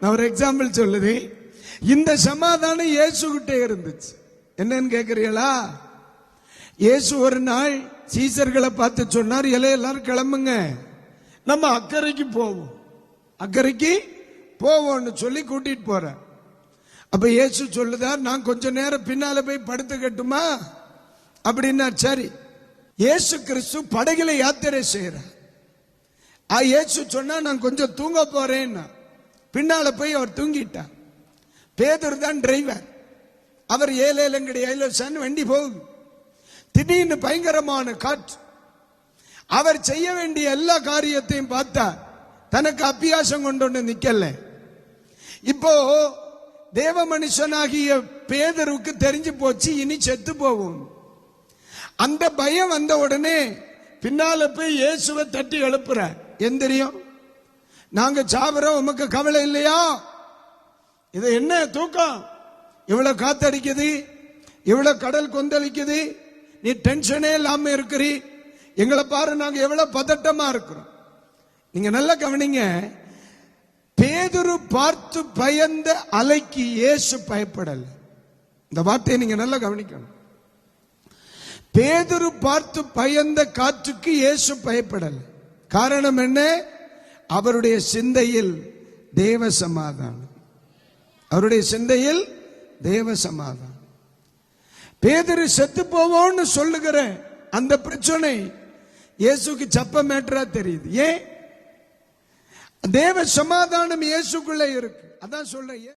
நான் ஒரு எக்ஸாம்பிள் சொல்லுது. இந்த சமாதானம் இயேசுகிட்டே இருந்துச்சு. என்னன்னு கேட்குறீங்களா இயேசு ஒரு நாள் சீசர்களை பார்த்து சொன்னார் இலை எல்லாரும் கிளம்புங்க. நம்ம அக்கறைக்கு போவோம். அக்கறைக்கு போவோம்னு சொல்லி கூட்டிட்டு போறேன் அப்ப இயேசு சொல்லுதார் நான் கொஞ்ச நேரம் பின்னால போய் படுத்துக்கட்டுமா அப்படின்னா சரி. இயேசு கிறிஸ்து படகுல யாத்திரை செய்யற ஆ இயேசு சொன்னா நான் கொஞ்சம் தூங்க போறேன்னா. பின்னால போய் அவர் தூங்கிட்டார். பேதர் தான் டிரைவர் அவர் ஏலேலங்கடி ஐலோசான்னு வண்டி போகுது. திடீர்னு பயங்கரமான காற்று. அவர் செய்ய வேண்டிய எல்லா காரியத்தையும் பார்த்தா தனக்கு அபியாசம் கொண்டு வந்து நிக்கல. இப்போ தேவ மனுஷனாகிய பேதருக்கு தெரிஞ்சு போச்சு இனி செத்து போவோம். அந்த பயம் வந்த உடனே பின்னால போய் இயேசுவை தட்டி எழுப்புற எந்திரியும் நாங்க சாவறோம் உமக்கு கவலை இல்லையா? இது என்ன தூக்கம்? இவ்வளவு காத்தடிக்குது இவ்வளவு கடல் கொந்தளிக்குது நீ டென்ஷனே இல்லாம இருக்கிறீ. எங்களை பாரு நாங்க எவ்வளவு பதட்டமா இருக்கிறோம். நீங்க நல்லா கவனிங்க பேதுரு பார்த்து பயந்த அலைக்கு இயேசு பயப்படல. இந்த வார்த்தையை நீங்க நல்லா கவனிக்கணும். பேதுரு பார்த்து பயந்த காற்றுக்கு இயேசு பயப்படல. காரணம் என்ன? அவருடைய சிந்தையில் தேவ சமாதானம். அவருடைய சிந்தையில் தேவ சமாதானம். பேதரு செத்து போவோம்னு சொல்லுகிற அந்த பிரச்சனை இயேசுக்கு சப்ப மேட்டரா தெரியுது. ஏன்? தேவ சமாதானம் இயேசுக்குள்ள இருக்கு. அதான் சொல்றேன்.